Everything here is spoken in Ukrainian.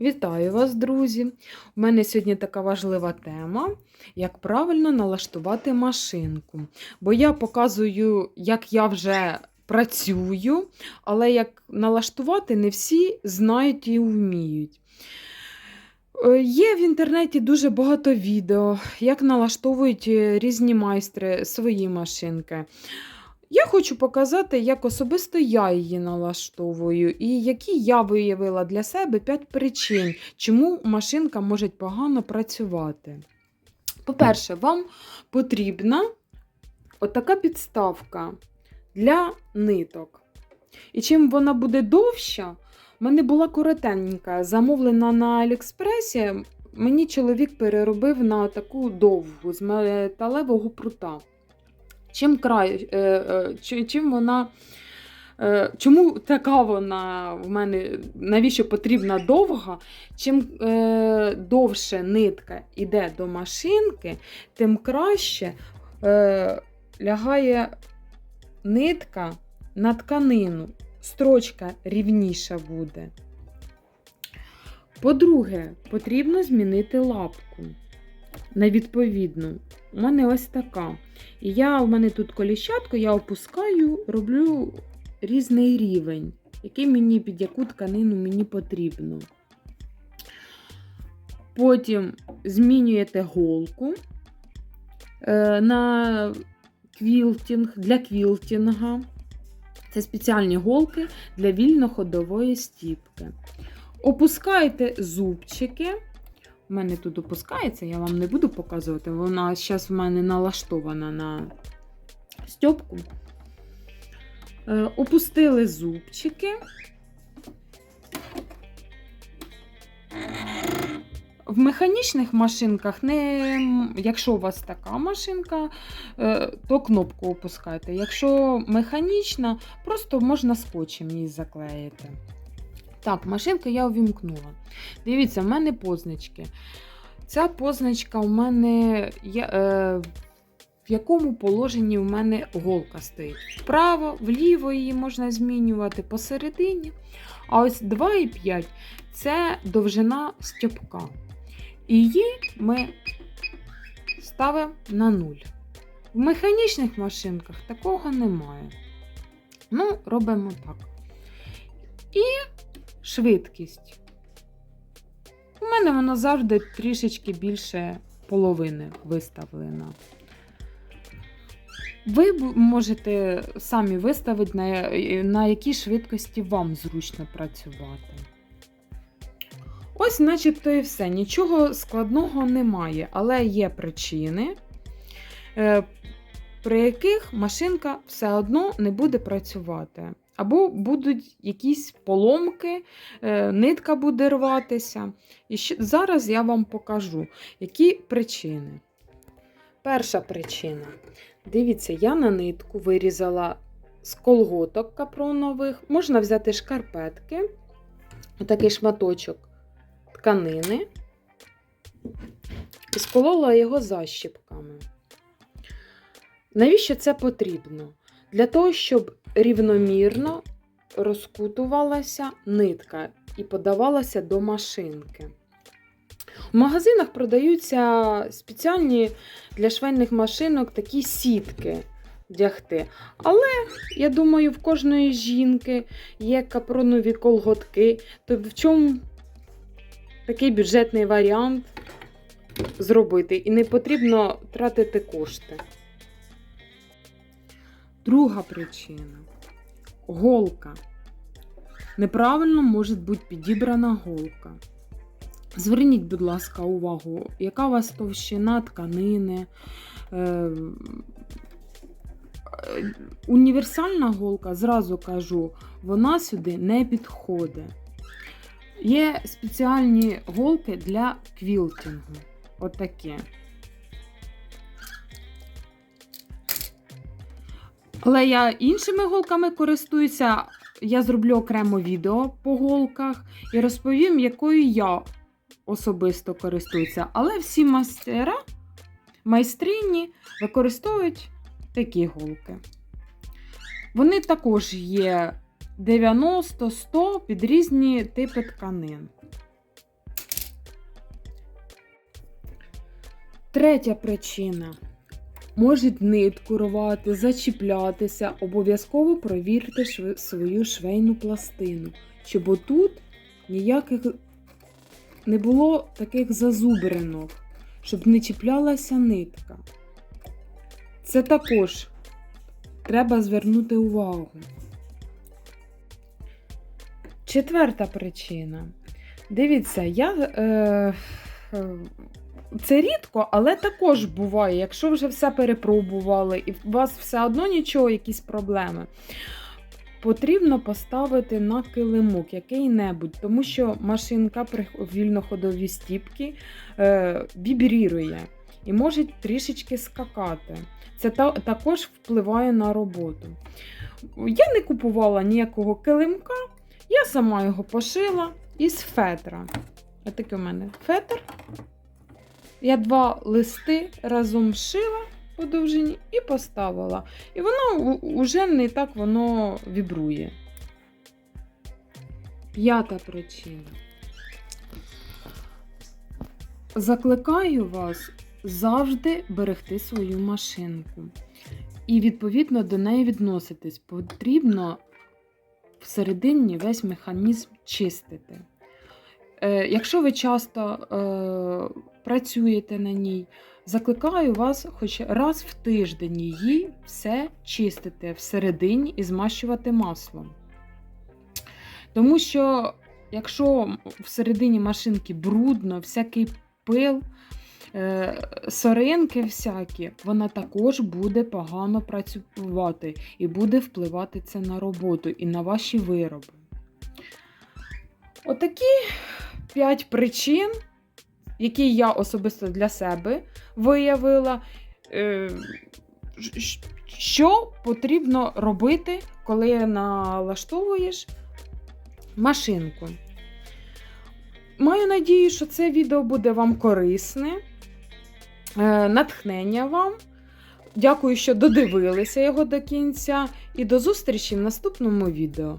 Вітаю вас, друзі! У мене сьогодні така важлива тема, як правильно налаштувати машинку. Бо я показую, як я вже працюю, але як налаштувати не всі знають і вміють. Е, Є в інтернеті дуже багато відео, як налаштовують е, різні майстри свої машинки. Я хочу показати, як особисто я її налаштовую, і які я виявила для себе 5 причин, чому машинка може погано працювати. По-перше, вам потрібна отака підставка для ниток. І чим вона буде довша, в мене була коротенька, замовлена на Аліекспресі. Мені чоловік переробив на таку довгу з металевого прута. Чим край, е, е, чи- чим вона, е, чому така вона в мене, навіщо потрібна довга? Чим е, довше нитка йде до машинки, тим краще е, лягає нитка на тканину, строчка рівніша буде. По-друге, потрібно змінити лапку на відповідну. У мене ось така. І я, у мене тут коліщатку, я опускаю, роблю різний рівень, який мені під яку тканину мені потрібно. Потім змінюєте голку е, на квілтінг, для квілтінга. Це спеціальні голки для вільноходової стіпки. Опускаєте зубчики. У мене тут опускається, я вам не буду показувати. Вона зараз в мене налаштована на стьопку. Е, Опустили зубчики. В механічних машинках, не, якщо у вас така машинка, е, то кнопку опускайте. Якщо механічна, просто можна скотчем її заклеїти. Так, машинку я увімкнула. Дивіться, в мене позначки. Ця позначка у мене є, е, в якому положенні у мене голка стоїть. Вправо, вліво її можна змінювати посередині. А ось 2,5 це довжина стьопка. І її ми ставимо на 0. В механічних машинках такого немає. Ну, робимо так. І швидкість. У мене воно завжди трішечки більше половини виставлено. Ви можете самі виставити, на, на якій швидкості вам зручно працювати. Ось, начебто, і все. Нічого складного немає, але є причини, е, при яких машинка все одно не буде працювати. Або будуть якісь поломки, е, нитка буде рватися. І зараз я вам покажу, які причини. Перша причина. Дивіться, я на нитку вирізала з колготок капронових. Можна взяти шкарпетки, отакий шматочок тканини, і сколола його защіпками. Навіщо це потрібно? Для того, щоб рівномірно розкутувалася нитка і подавалася до машинки. У магазинах продаються спеціальні для швейних машинок такі сітки вдягти. Але, я думаю, в кожної жінки є капронові колготки, то в чому такий бюджетний варіант зробити? І не потрібно тратити кошти. Друга причина голка. Неправильно може бути підібрана голка. Зверніть, будь ласка, увагу, яка у вас товщина тканини. Е, е, Універсальна голка, зразу кажу, вона сюди не підходить. Є спеціальні голки для квілтингу. Отакі. Але я іншими голками користуюся. Я зроблю окремо відео по голках і розповім, якою я особисто користуюся. Але всі майстера, майстрині використовують такі голки. Вони також є 90-100 під різні типи тканин. Третя причина. Можуть нитку рвати, зачіплятися. Обов'язково провірте свою швейну пластину, щоб отут ніяких не було таких зазубринок, щоб не чіплялася нитка. Це також треба звернути увагу. Четверта причина. Дивіться, я. Е, це рідко, але також буває, якщо вже все перепробували і у вас все одно нічого, якісь проблеми. Потрібно поставити на килимок який-небудь, тому що машинка при вільноходовій стіпки е, вібрірує і може трішечки скакати. Це та, також впливає на роботу. Я не купувала ніякого килимка, я сама його пошила із фетра. Отакий у мене фетр. Я два листи разом шила по довжині і поставила. І воно вже не так воно вібрує. П'ята причина. Закликаю вас завжди берегти свою машинку. І, відповідно, до неї відноситись. Потрібно всередині весь механізм чистити. Е, якщо ви часто е, працюєте на ній, закликаю вас хоч раз в тиждень її все чистити всередині і змащувати маслом. Тому що, якщо всередині машинки брудно, всякий пил, е, соринки всякі, вона також буде погано працювати і буде впливати це на роботу і на ваші вироби. Отакі 5 причин, які я особисто для себе виявила, е, що потрібно робити, коли налаштовуєш машинку. Маю надію, що це відео буде вам корисне, е, натхнення вам. Дякую, що додивилися його до кінця, і до зустрічі в наступному відео.